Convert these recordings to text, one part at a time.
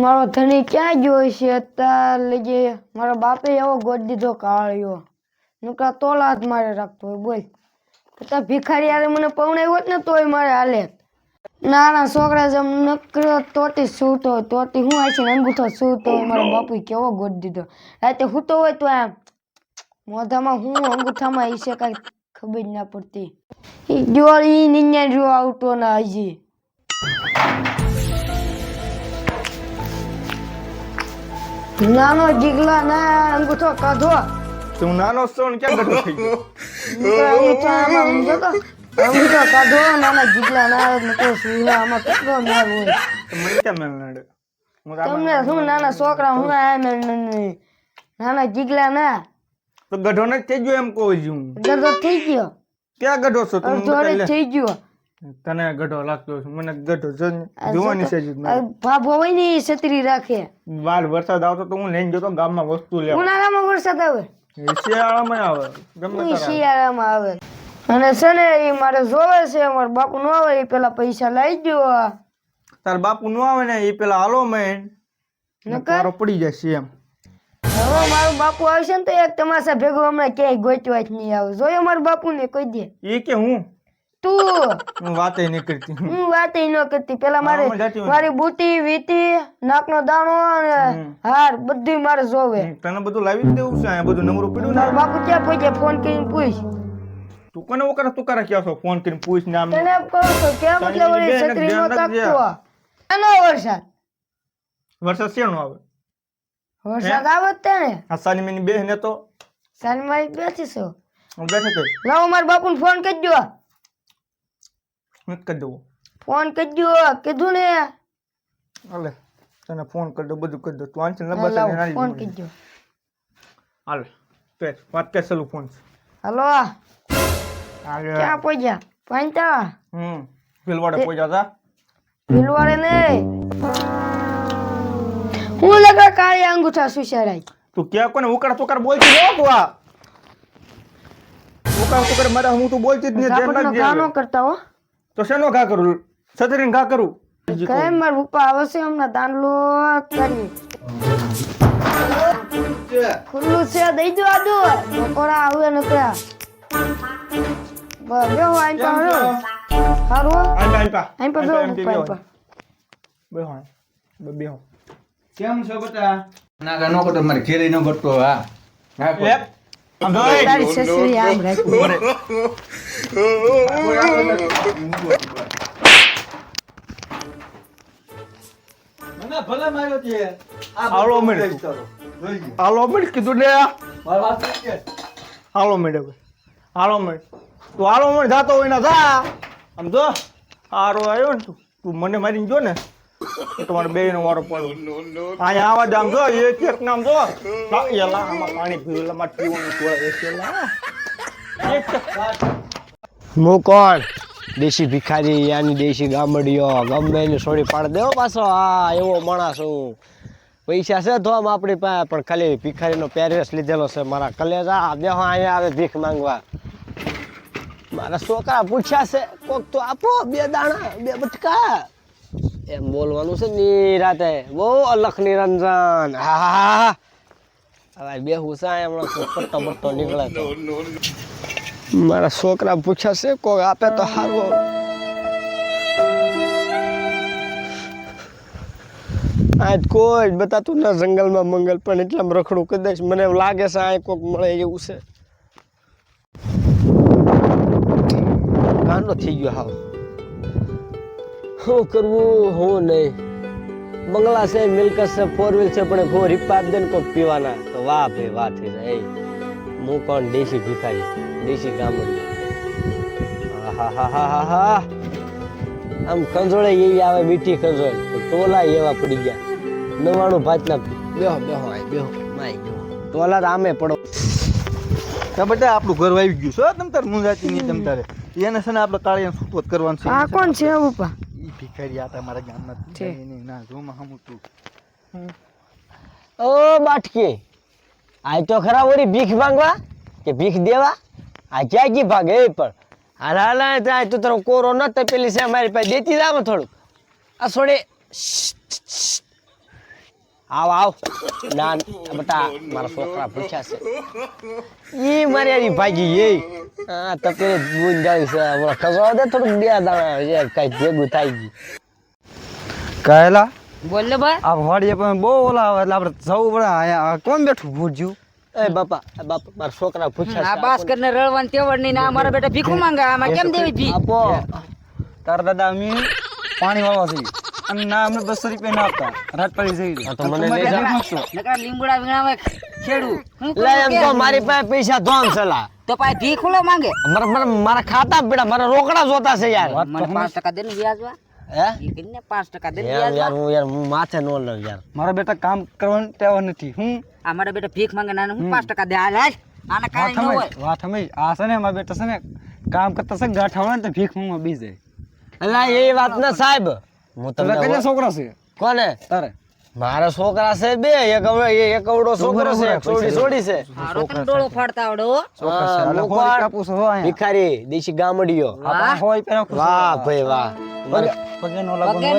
મારો ધણી ક્યાં ગયો છે અત્યારે લઈ મારો બાપે એવો ગોદ દીધો કાળ્યો. નકરા તોલા જ મારે રાખતો હોય, બોલ. તો ભિખારી યારે મને પૌણાવ્યો હોત ને તોય મારે હાલે. નાના છોકરા જેમ નકરો તોટી સૂતો તોટી હું ને અંગૂઠો સૂતો મારો બાપુ કેવો ગોદ દીધો. રાતે સૂતો હોય તો આમ, મોઢામાં હું અંગૂઠામાં છે કાંઈ ખબર ના પડતી. ઈ જો ઈ નિન્યા જો આવતો ના હજી. નાનો જીગલા ના અંગૂઠો કાઢો. તું નાનો ને ક્યાં ગઢો થઈ ગયો? અંગૂઠો આમાં સમજો તો. અંગૂઠો કાઢો નાના જીગલા ના મતો સુઈલા આમાં કેટલો માર હોય. મને કેમ મેલ નડે તમને શું નાના છોકરા હું આ ને. નાના જીગલા ના. તો ગઢો ને થઈ ગયો એમ કહું છું. ગઢો થઈ ગયો. ક્યાં ગઢો છો? તું અડધો થઈ ગયો. તને ગઢો લાગતો છે મને ગઢો જો જોવાની છે જ ભાભો હોય ને છત્રી રાખે. બાર વરસાદ આવતો તો હું લઈને જતો ગામમાં વસ્તુ લેવા. ઉનાળામાં વરસાદ આવે? શિયાળામાં આવે ગમે શિયાળામાં આવે. અને છે ને એ મારે જોવે છે મારા બાપુ નો આવે એ પેલા પૈસા લઈ ગયો. તાર બાપુ નો આવે ને એ પેલા હાલો મેં. નકર? પડી જશે એમ. હવે મારું બાપુ આવશે ને તો એક તમાસા ભેગો હમણાં ક્યાંય ગોચવા જ નહીં આવે. જોયો મારા બાપુ ને કોઈ દે? એ કે હું? તું. હું વાતે ન કરતી હું વાત ન કરતી. પેલા મારે. મારી બુટી વીટી નાકનો દાણો અને હાર બધી મારે જોવે. તને બધું લાવી દેવું છે? આ બધું નંબર પડ્યું ને? બાપુ ક્યાં પહોંચ્યા ફોન કરીને પૂછ. તું કોને વકર તું કરે ક્યાં છો? ફોન કરીને પૂછ ને આમ. તને કહો છો કેમ એટલે વળી છત્રી નો તાકતો એનો વરસાદ? વરસાદ શેનો આવે? વરસાદ આવે તે ને. આ સાની મેની ને તો? સાની મારી બેઠી છો? હું બેઠી તો લાવ મારા બાપુને ફોન કરજો હું કરી દઉં ફોન કરજો કીધું ને. હાલે તને ફોન કરી દઉં બધું કરી દઉં. તું આંચી હા, લબા ફોન કરી કરજો હાલે તે વાત કે ચાલુ ફોન હલો. હાલે. ક્યાં પહોંચ્યા પાંચતા હમ ભીલવાડે પહોંચ્યા હતા? ભીલવાડે ને. હું લગા કાળી અંગૂઠા સુશેરાય તું ક્યાં કોને ઉકળ તુકર બોલતી હો તું આ ઉકળ તુકર મારા હું તું બોલતી જ નહીં ગાનો હવે. કરતા હો. તો શેનો ઘા કરું? સતરીને ઘા કરું? કઈ માર પપ્પા આવશે હમણાં દાંડલો કરી. ખુલ્લું છે દઈ દો આદુ બપોરા આવે નકરા બસ બેહો આઈન પા હળો હારું આઈ પા આઈ પા. આઈન આઈ પા બેહો બેહો કેમ છો બેટા ના કા નો કરતો મારે ઘેરે નો કરતો હા. હા જો. તારી. સસરી આમ. હાલો મેડ કીધું ને? હાલો મેડ હાલો મેડ તું હાલો મેડ જાતો હોય ને જા. આમ જો હારો આવ્યો ને તું. તું મને મારીને જો ને. તમારે બે નો વારો પડ્યો અહીંયા આવા જામ જો એક એક નામ જો. એલા આમાં પાણી પીવું એલા પીવાનું એલા એક દેશી ભિખારી યાની દેશી ગામડીઓ ગમે એને છોડી પાડ દેવો પાછો. હા એવો માણસ હું. પૈસા છે તો આપણી પાસે પણ ખાલી ભિખારીનો પેરેસ લીધેલો છે મારા કલેજા. દેહો અહીંયા આવે ભીખ માંગવા. મારા છોકરા પૂછ્યા છે કોક તો આપો બે દાણા બે બટકા. એમ બોલવાનું છે નિરાતે બહુ અલખ નિરંજન. હા હવે બે હુસા હમણાં પટ્ટો બટ્ટો નીકળે તો. મારા છોકરા પૂછ્યા છે કોઈ આપે તો હારવો. આજ કોઈ બતાતું ના જંગલમાં મંગલ પણ એટલામાં રખડું કદાચ મને લાગે છે આ કોઈક મળે એવું છે. ગાંડો થઈ ગયો હાવ. શું કરવું હું નહીં. બંગલા છે મિલકત છે ફોર વ્હીલ છે પણ ઘોર રીપા દે ને કોઈક પીવાના. તો વાહ ભાઈ વાહ થઈ જાય. હું કોણ? દેશી ભિખારી. દેશી ગામડી. હા આમ કંજોળે એવી આવે મીઠી કંજોળ. ટોલા એવા પડી ગયા. નવાણું ભાતના બેહો બેહો આય બેહો માય બેહો. ટોલા તો આમે પડો. તો બેટા આપણું ઘર વાવી ગયું છે તમ તાર મુંજાતી નહીં તમ તારે. એને છે ને આપણે કાળીયા સુપોત કરવાનું છે. આ કોણ છે ઉપા? ભિખારી આ તમારા ગામના છે. એને ના જોમાં હમું. હતું ઓ બાટકી આય તો ખરા ઓરી ભીખ માંગવા કે ભીખ દેવા? આ ક્યાં કી ભાગે? એ પણ. હાલ હાલ આ તો તારો કોરો ન તપેલી છે મારી પાસે દેતી જાવ થોડુંક. આ છોડે આવ આવ. ના બટા મારા છોકરા પૂછ્યા છે. એ મારી આરી ભાગી એ હા તપે બુન જાય છે. હમણાં ખસવા દે થોડુંક બે દાણા છે કઈ ભેગું થાય ગયું કહેલા બોલ ભાઈ. આ વાડીએ પણ બહુ ઓલા આવે એટલે આપણે જવું પડે. અહીંયા કોણ બેઠું ભૂજ્યું એ બાપા એ બાપા મારા છોકરા પૂછ્યા આ બાસ કરીને ને રળવાની તેવડ નહીં ના મારા બેટા ભીખું માંગે. આમાં કેમ દેવી ભી? આપો. તારા દાદા અમે પાણી વાળવા છીએ અને ના અમને બસો રૂપિયા ના આપતા. રાત પડી જઈ તો મને લઈ જાવ નકર લીમડા વીણાવે ખેડું લે એમ તો મારી પાસે પૈસા ધોમ સલા. તો પાય ધી ખુલો માંગે. મારા મારા મારા ખાતા બેડા મારા રોકડા જોતા છે યાર. મને પાંચ ટકા દે ને વ્યાજવા હે? ઈ કરીને પાંચ ટકા દે યાર યાર હું યાર હું માથે નો લઉં યાર. મારા બેટા કામ કરવાનું ટેવ નથી. હું આ મારા બેટા ભીખ માંગે ના હું પાંચ ટકા દે. હાલ હાલ. આને કાંઈ ન હોય. વાત અમે આ છે ને મારા બેટા છે ને કામ કરતા છે ગાંઠાવડા ને તો ભીખમાં બી જાય. અલા એ વાત ના સાહેબ. હું તમને કેટલા છોકરા છે? કોને? તારે. મારા છોકરા છે બે એક હવે એક અવડો છોકરો છે છોડી છોડી તને ડોળો ફાડતા આવડે. ભિખારી દેશી ગામડીઓ. આપણે હોય વાહ ભાઈ વાહ. પગે- નો લાગવાનું પગે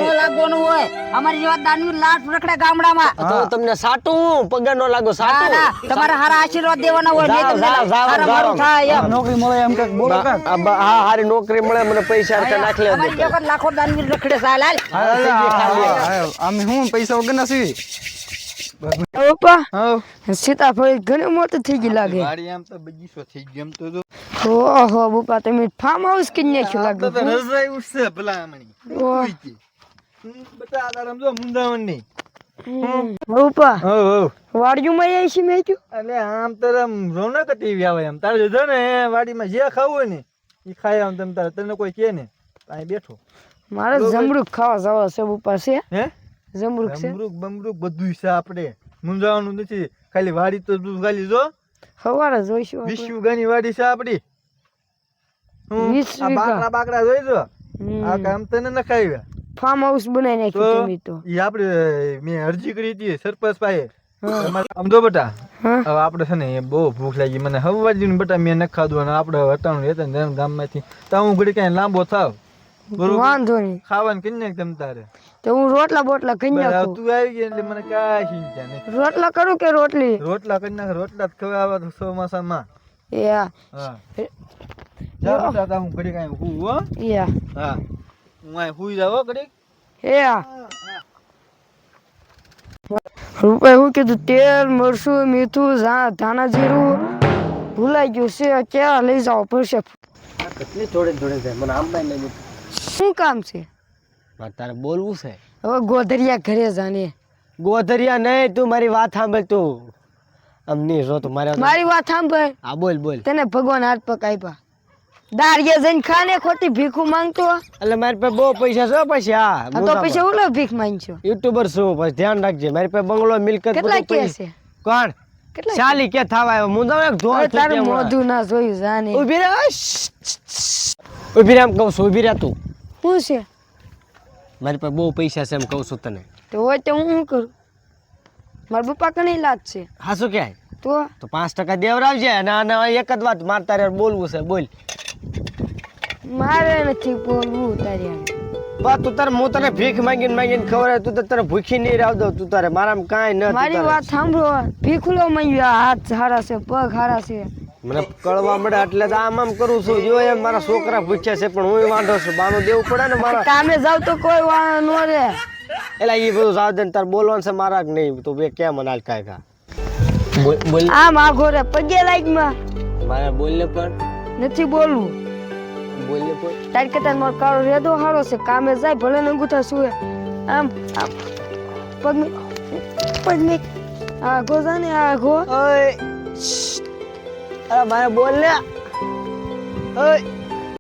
હોય. અમારી જેવા દાનવીર લાટ રખડે ગામડામાં. તો તમને સાટું પગે નો લાગુ સાટું તમારે હારા આશીર્વાદ દેવાના હોય નહીં તમને જાઓ, જાઓ, હારા મારું થાય નોકરી મળે એમ બોલો હા હારી નોકરી મળે મને પૈસા હારખા નાખી લે અમારી જેવા લાખો દાનવી રખડે હાલ. હા. અમે પૈસા વગર ના સીતાફળ ઘણી મોટી થઈ ગઈ લાગે. વાડી આમ તો બગીચો થઈ ગયો એમ તો ઓહો પપ્પા તમે ફાર્મ હાઉસ કરી નાખ્યું આ લાગે? તો રજાઈ ઉઠશે હો. વાડિયુંમાં આવી છે મેં એટલે આમ આમ રોનક ટીવી આવે એમ. તારે જો ને વાડીમાં જે ખાવું હોય ને એ ખાય આમ તમે તારે. તને કોઈ કે ને તો અહીં બેઠો. મારે જમરૂક ખાવા જવા છે બુપા છે? હે? જમરૂક છે? જમરૂક બમરૂક બધું છે આપણે. મુંજાવાનું નથી. ખાલી વાડી તો તું ખાલી જો. સવારે જોઈશું વિશ્વ ગાની વાડી છે આપડી હું. બાકડા બાકડા જોઈ જો. આ કામ તને ન ફાર્મ હાઉસ બનાવી નાખ્યું તમે તો. ઈ આપણે મેં અરજી કરી હતી સરપંચ પાસે સમજો બેટા. હવે આપણે છે ને બહુ ભૂખ લાગી. મને હવાજી બટા મેં ન ખાધું અને આપણે હટાણું રહેતા ને ગામમાંથી. તો હું ઘડી કાંઈ લાંબો થાવ. બરોબર? વાંધો નહીં. ખાવાનું કરી નાખ તમ તારે. તો હું રોટલા બોટલા કરી બસ હવે નાખું. તું આવી ગઈ એટલે મને કાંઈ ચિંતા નહીં. રોટલા કરું કે રોટલી? રોટલા કરી નાખ રોટલા જ ખવાય તો ચોમાસામાં. યા હા. જા બેટા તા હું ઘડી કાંઈ હું હો. યા હા. હું. અહીં હુઈ જાવ હો ઘડીક. યા રૂપિયા શું કીધું તેલ મરચું મીઠું ઝા- ધાણા જીરું ભૂલાઈ ગયું છે ક્યાં લઈ જાવ પડશે કેટલી થોડી થોડી છે? મને આમ નહીં શું કામ છે? મારે તારે બોલવું છે. હવે ગોધરિયા ઘરે જાને. ગોધરિયા નહીં તું મારી વાત સાંભળ તું. નહીં જો તું મારે મારી વાત સાંભળ. હા બોલ બોલ. તને ભગવાન હાથ પગ આપ્યા દારિયે જઈને ખાને ખોટી ભીખું માંગતો? એટલે મારી પાસે બહુ પૈસા છે હા તો પછી ઓલો ભીખ માંગશો? યુટ્યુબર છું પછી ધ્યાન રાખજે. મારી પાસે બંગલો મિલકત કેટલા કે છે? કોણ? કેટલા ચાલી કે થવા આવ્યો? હું તમને જોર તારું. મોઢું ના જોયું જાને. ઊભી રે ઊભી. રે એમ કહું છું ઊભી રે તું. શું છે? મારી પાસે બહુ પૈસા છે એમ કહું છું તને. તો હોય તો હું શું કરું? મારા પપ્પા કણી લાજ છે? હા શું ક્યાંય તો તો પાંચ ટકા દેવરાવજે અને આને એક જ વાત મારે તારે બોલવું છે બોલ. મારે નથી બોલવું તારે બા તું તારે હું તને ભીખ માંગીને માંગીને ખબર તું તો તારે ભૂખી નહીં રાવ દઉં તું તારે. મારામાં કાંઈ ન મારી વાત સાંભળો. ભીખુલો માંગ્યો. હાથ સારા છે પગ સારા છે. મને કળવા મળે એટલે તો આમ આમ કરું છું. જો એમ મારા છોકરા પૂછ્યા છે પણ હું વાંધો છું બાનું દેવું પડે ને મારા? કામે જાવ તો કોઈ વાંધો ન રે એટલે એ બધું સાવ દે તાર બોલવાનું છે મારા નહીં તો બે કેમ મને આજ કાંઈ કા? બોલ આ આમ આઘો રે પગે લાગમાં. મારે બોલને પણ. નથી બોલવું. બોલને પણ. તાર કે તાર મારો કાળો રેદો હારો છે કામે જાય ભલે ને ગુથા સુએ આમ આમ. પગ પગ મે. આઘો જાને ગો. ઓય. અરે મારે બોલ ને. ઓય.